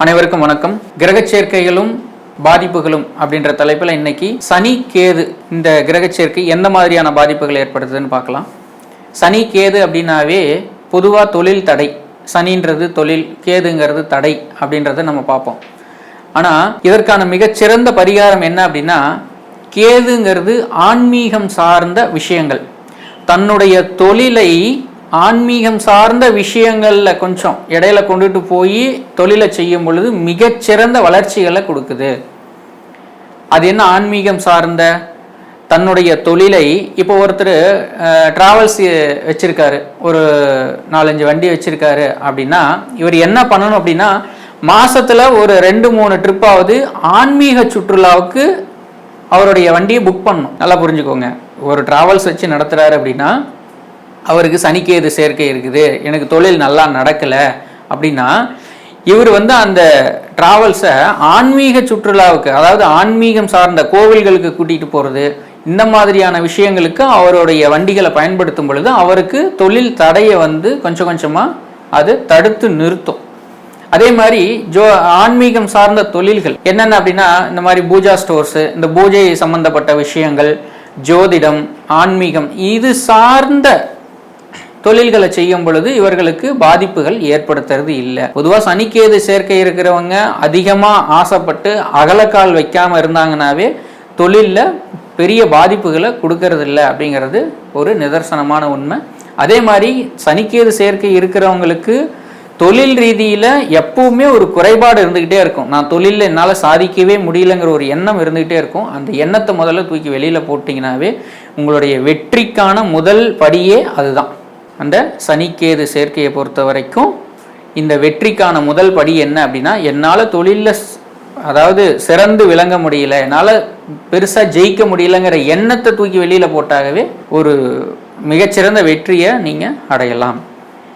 அனைவருக்கும் வணக்கம். கிரக சேர்க்கைகளும் பாதிப்புகளும் அப்படின்ற தலைப்பில் இன்னைக்கு சனி கேது இந்த கிரக சேர்க்கை எந்த மாதிரியான பாதிப்புகள் ஏற்படுத்துதுன்னு பார்க்கலாம். சனி கேது அப்படின்னாவே பொதுவாக தொழில் தடை. சனின்றது தொழில் கேதுங்கிறது தடை அப்படின்றத நம்ம பார்ப்போம். ஆனால் இதற்கான மிகச்சிறந்த பரிகாரம் என்ன அப்படின்னா கேதுங்கிறது ஆன்மீகம் சார்ந்த விஷயங்கள். தன்னுடைய தொழிலை ஆன்மீகம் சார்ந்த விஷயங்களில் கொஞ்சம் இடையில கொண்டுட்டு போய் தொழிலை செய்யும் பொழுது மிகச்சிறந்த வளர்ச்சிகளை கொடுக்குது. அது என்ன ஆன்மீகம் சார்ந்த? தன்னுடைய தொழிலை இப்போ ஒருத்தர் ட்ராவல்ஸ் வச்சுருக்காரு. ஒரு நாலஞ்சு வண்டி வச்சுருக்காரு அப்படின்னா இவர் என்ன பண்ணணும் அப்படின்னா மாதத்தில் ஒரு ரெண்டு மூணு ட்ரிப்பாவது ஆன்மீக சுற்றுலாவுக்கு அவருடைய வண்டியை புக் பண்ணணும். நல்லா புரிஞ்சுக்கோங்க. ஒரு டிராவல்ஸ் வச்சு நடத்துகிறாரு அப்படின்னா அவருக்கு சனிக்கேது சேர்க்கை இருக்குது எனக்கு தொழில் நல்லா நடக்கலை அப்படின்னா இவர் வந்து அந்த டிராவல்ஸை ஆன்மீக சுற்றுலாவுக்கு அதாவது ஆன்மீகம் சார்ந்த கோவில்களுக்கு கூட்டிகிட்டு போகிறது இந்த மாதிரியான விஷயங்களுக்கு அவருடைய வண்டிகளை பயன்படுத்தும் பொழுது அவருக்கு தொழில் தடையை வந்து கொஞ்சம் கொஞ்சமாக அது தடுத்து நிறுத்தும். அதே மாதிரி ஜோ ஆன்மீகம் சார்ந்த தொழில்கள் என்னென்ன அப்படின்னா இந்த மாதிரி பூஜா ஸ்டோர்ஸு இந்த பூஜை சம்பந்தப்பட்ட விஷயங்கள் ஜோதிடம் ஆன்மீகம் இது சார்ந்த தொழில்களை செய்யும் பொழுது இவர்களுக்கு பாதிப்புகள் ஏற்படுத்துறது இல்லை. பொதுவாக சனிக்கேது சேர்க்கை இருக்கிறவங்க அதிகமாக ஆசைப்பட்டு அகலக்கால் வைக்காமல் இருந்தாங்கனாவே தொழிலில் பெரிய பாதிப்புகளை கொடுக்கறது இல்லை அப்படிங்கிறது ஒரு நிதர்சனமான உண்மை. அதே மாதிரி சனிக்கேது சேர்க்கை இருக்கிறவங்களுக்கு தொழில் ரீதியில் எப்பவுமே ஒரு குறைபாடு இருந்துக்கிட்டே இருக்கும். நான் தொழிலில் என்னால் சாதிக்கவே முடியலங்கிற ஒரு எண்ணம் இருந்துக்கிட்டே இருக்கும். அந்த எண்ணத்தை முதல்ல தூக்கி வெளியில் போட்டிங்கனாவே உங்களுடைய வெற்றிக்கான முதல் படியே அதுதான். அந்த சனிக்கேது சேர்க்கையை பொறுத்த வரைக்கும் இந்த வெற்றிக்கான முதல் படி என்ன அப்படின்னா என்னால் தொழிலில் அதாவது சிறந்து விளங்க முடியல என்னால் பெருசாக ஜெயிக்க முடியலங்கிற எண்ணத்தை தூக்கி வெளியில் போட்டாகவே ஒரு மிகச்சிறந்த வெற்றியை நீங்கள் அடையலாம்.